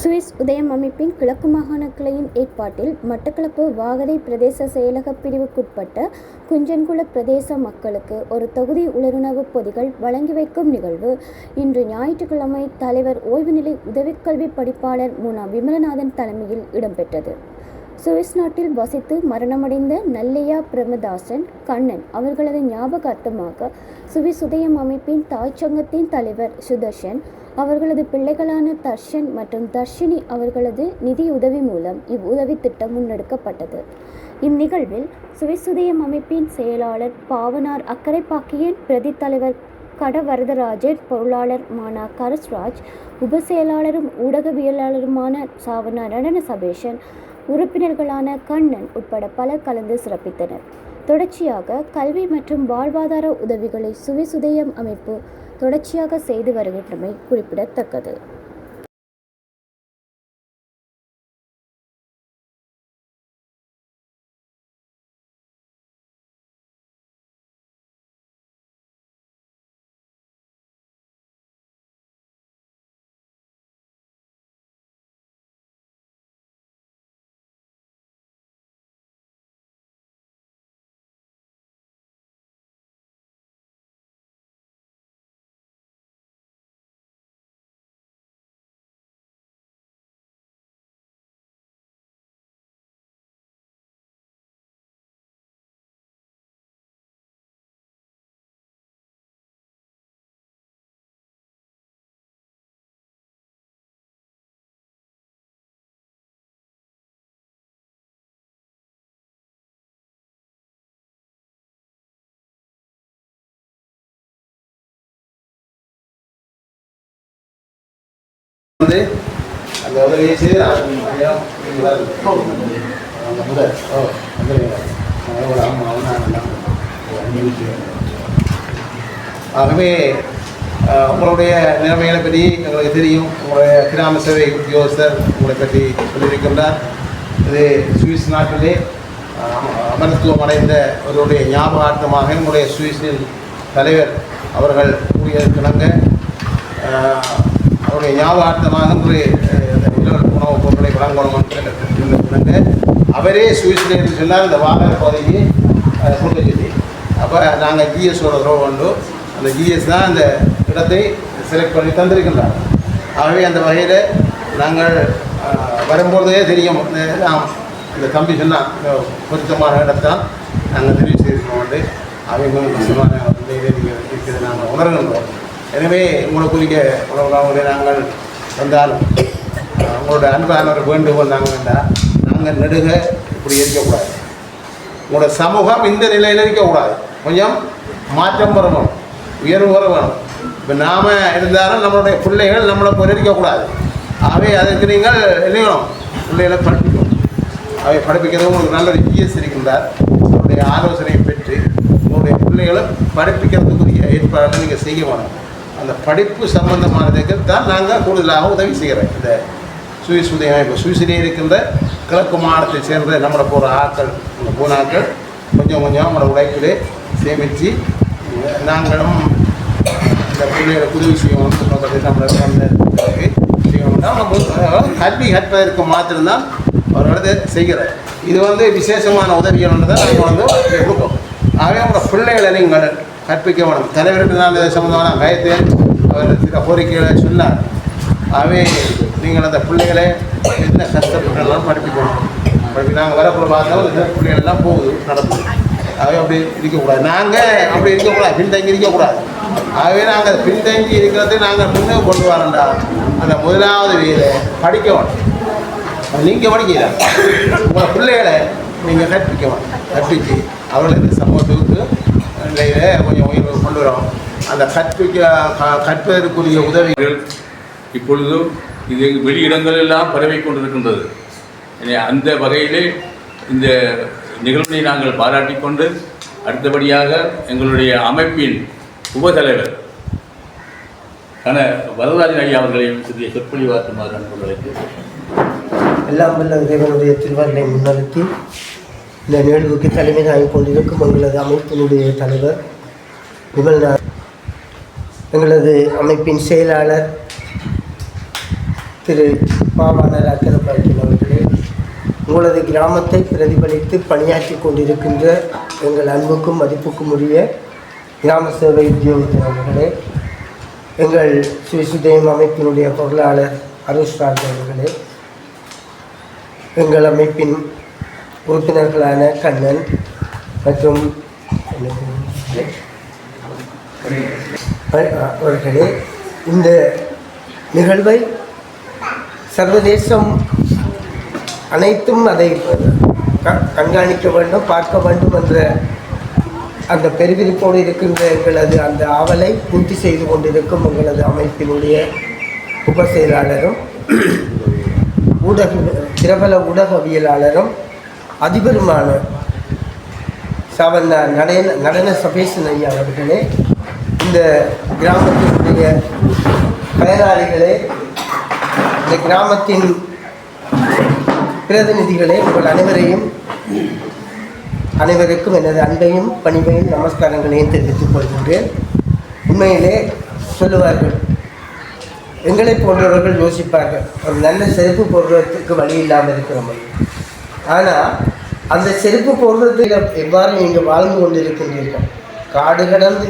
Swiss உதயம் அமைப்பின் கிழக்கு மாகாண கிளையின் ஏற்பாட்டில் மட்டக்களப்பு வாகரை பிரதேச செயலக பிரிவுக்குட்பட்ட குஞ்சன்குள பிரதேச மக்களுக்கு ஒரு தொகுதி உலருணவுப் பொதிகள் வழங்கி வைக்கும் நிகழ்வு இன்று ஞாயிற்றுக்கிழமை தலைவர் ஓய்வுநிலை உதவிக்கல்வி படிப்பாளர் முனா விமலநாதன் தலைமையில் இடம்பெற்றது. சுவிஸ் நாட்டில் வசித்து மரணமடைந்த நல்லையா பிரமதாசன் கண்ணன் அவர்களது ஞாபகார்த்தமாக சுவிஸ் உதயம் அமைப்பின் தாய்ச்சங்கத்தின் தலைவர் சுதர்ஷன் அவர்களது பிள்ளைகளான தர்ஷன் மற்றும் தர்ஷினி அவர்களது நிதி உதவி மூலம் இவ்வுதவி திட்டம் முன்னெடுக்கப்பட்டது. இந்நிகழ்வில் சுவிசுதயம் அமைப்பின் செயலாளர் பாவனார் அக்கரைப்பாக்கியின் பிரதி தலைவர் கடவரதராஜன் பொருளாளர் மானா கரஸ்ராஜ் உப செயலாளரும் ஊடகவியலாளருமான சாவனா நடன சபேஷன் உறுப்பினர்களான கண்ணன் உட்பட பலர் கலந்து சிறப்பித்தனர். தொடர்ச்சியாக கல்வி மற்றும் வாழ்வாதார உதவிகளை சுவிசுதயம் அமைப்பு தொடர்ச்சியாக செய்து வருகின்றமை குறிப்பிடத்தக்கது. வந்து அந்த உதவியை செய்து ஆகவே உங்களுடைய நிலைமைகளை பற்றி எங்களுக்கு தெரியும். உங்களுடைய கிராம சேவை உத்தியோகஸ்தர் உங்களை பற்றி சொல்லியிருக்கின்றார். இது சுவிஸ் நாட்டிலே அமரத்துவம் அடைந்த அவருடைய ஞாபகார்த்தமாக உங்களுடைய சுவிஸின் தலைவர் அவர்கள் கூறியதற்கிணங்க. அஹ், அவருடைய ஞாபகார்த்தமாக ஒரு உணவுப் பொருட்களை வழங்கணும் அவரே சுவிஸில் என்று சொன்னால் இந்த வாகன பதவியை கொடுக்க சொல்லி அப்போ நாங்கள் ஜிஎஸோட உறவு உண்டு அந்த ஜிஎஸ் தான் அந்த இடத்தை செலக்ட் பண்ணி தந்திருக்கின்றார். ஆகவே அந்த வகையில் நாங்கள் அஹ், வரும்போதே தெரியும். இந்த நாம் இந்த தம்பி சொன்னால் பொருத்தமான இடத்தான் நாங்கள் தெரிவு செய்திருக்கோம் வந்து அவங்க கஷ்டமான நீங்கள் இருக்கிறது நாங்கள் உணர்கின்றோம். எனவே உங்களுக்குரிய உணவுகளை நாங்கள் வந்தால் உங்களோட அன்பான ஒரு வேண்டுகோள் நாங்கள் வேண்டாம் நாங்கள் நெடுக இப்படி இருக்கக்கூடாது. உங்களோட சமூகம் இந்த நிலையில் இருக்கக்கூடாது. கொஞ்சம் மாற்றம் வரணும் உயர்வு வர வேணும். இப்போ நாம் இருந்தாலும் நம்மளுடைய பிள்ளைகள் நம்மளை போல இருக்கக்கூடாது. அவை அதற்கு நீங்கள் இல்லைங்களும் பிள்ளைகளை படிப்பிக்கணும் அவை படிப்பிக்கிறது உங்களுக்கு நல்ல ஒரு ஜிஎஸ் இருக்கின்றார். உங்களுடைய ஆலோசனையை பெற்று உங்களுடைய பிள்ளைகளும் படிப்பிக்கிறதுக்குரிய ஏற்பாடுகளை நீங்கள் செய்ய வேணும். அந்த படிப்பு சம்பந்தமானதுக்கு தான் நாங்கள் கூடுதலாக உதவி செய்கிறோம் இந்த சுவிஸ் உதவி அமைப்பு சுவிஸிலே இருக்கின்ற கிழக்கு மாநிலத்தை சேர்ந்த நம்மளை போகிற ஆட்கள் இந்த பூனாக்கள் கொஞ்சம் கொஞ்சம் நம்மளோட உழைப்பிலே சேமித்து நாங்களும் இந்த பிள்ளைகளை உதவி செய்யணும் வந்து நம்மளை வந்து செய்யணும்னா நம்ம கல்வி கற்பதற்கு மாத்திரம்தான் அவர்களது செய்கிறேன் இது வந்து விசேஷமான உதவிகள் தான் நாங்கள் வந்து கொடுப்போம். ஆகவே உங்களோட பிள்ளைகளை நீங்கள் கற்பிக்க வேணும். தலைவருக்கு இது சம்பந்தமான கயத்தை அவர் சில கோரிக்கைகளை சொன்னார். ஆகவே நீங்கள் அந்த பிள்ளைகளை என்ன கஷ்டப்பட்டாலும் படிப்பிக்கணும் படிப்பி நாங்கள் வரக்குள்ள பார்த்தாலும் இந்த பிள்ளைகள் எல்லாம் போகுது நடக்குது. ஆகவே அப்படி இருக்கக்கூடாது. நாங்கள் அப்படி இருக்கக்கூடாது. பின்தங்கி இருக்கக்கூடாது. ஆகவே நாங்கள் பின்தங்கி இருக்கிறது நாங்கள் முன்னே கொண்டு வரண்டா. அந்த முதலாவது வீரை படிக்க வேணும். நீங்கள் படிக்கல. உங்கள் பிள்ளைகளை நீங்கள் கற்பிக்க வேணும். கற்பித்து அவர்களுக்கு சமூகத்துக்கு நிலையில கொஞ்சம் உயர்வு கொண்டு வரோம். அந்த கற்பிக்க கற்பதற்குரிய உதவிகள் இப்பொழுது இது வெளியிடங்களெல்லாம் பரவி கொண்டிருக்கின்றது. அந்த வகையிலே இந்த நிகழ்வை நாங்கள் பாராட்டி கொண்டு அடுத்தபடியாக எங்களுடைய அமைப்பின் உபதலைவர் கன வரதராஜன் ஐயா அவர்களையும் சிறிய சொற்பொழிவாற்றுமாறு அன்புகளுக்கு எல்லாம் வல்ல இறைவனுடைய திருவருளை முன்னிறுத்தி இந்த நிகழ்வுக்கு தலைமை தாங்கிக் கொண்டிருக்கும் எங்களது அமைப்பினுடைய தலைவர் விமல்நாத் எங்களது அமைப்பின் செயலாளர் திரு பாவாணர் அக்கரப்பாக்கின் அவர்களே உங்களது கிராமத்தை பிரதிபலித்து பணியாற்றி கொண்டிருக்கின்ற எங்கள் அன்புக்கும் மதிப்புக்கும் உரிய கிராம சேவை உத்தியோகத்தர் அவர்களே எங்கள் சுயசுதயம் அமைப்பினுடைய பொருளாளர் அருஷ்ராஜ் அவர்களே எங்கள் அமைப்பின் உறுப்பினர்களான கண்ணன் மற்றும் அவர்களே இந்த நிகழ்வை சர்வதேசம் அனைத்தும் அதை க- கண்காணிக்க வேண்டும் பார்க்க வேண்டும் என்ற அந்த பெருவிருப்போடு இருக்கின்ற எங்களது அந்த ஆவலை பூர்த்தி செய்து கொண்டிருக்கும் எங்களது அமைப்பினுடைய உப செயலாளரும் ஊடக பிரபல ஊடகவியலாளரும் அதிபருமான சாவண்ணா நடன நடன சபேசன் ஐயா அவர்களே இந்த கிராமத்தினுடைய பயனாளிகளே இந்த கிராமத்தின் பிரதிநிதிகளே உங்கள் அனைவரையும் அனைவருக்கும் எனது அன்பையும் பணிவையும் நமஸ்காரங்களையும் தெரிவித்துக் கொள்கின்றேன். உண்மையிலே சொல்லுவார்கள் எங்களை போன்றவர்கள் யோசிப்பார்கள். ஒரு நல்ல செருப்பு போடுறதுக்கு வழி இல்லாமல் இருக்கிறோம். ஆனால் அந்த செருப்பு போடுறதுக்கு எவ்வாறு நீங்கள் வாழ்ந்து கொண்டிருக்கின்றீர்கள்? காடு கடந்து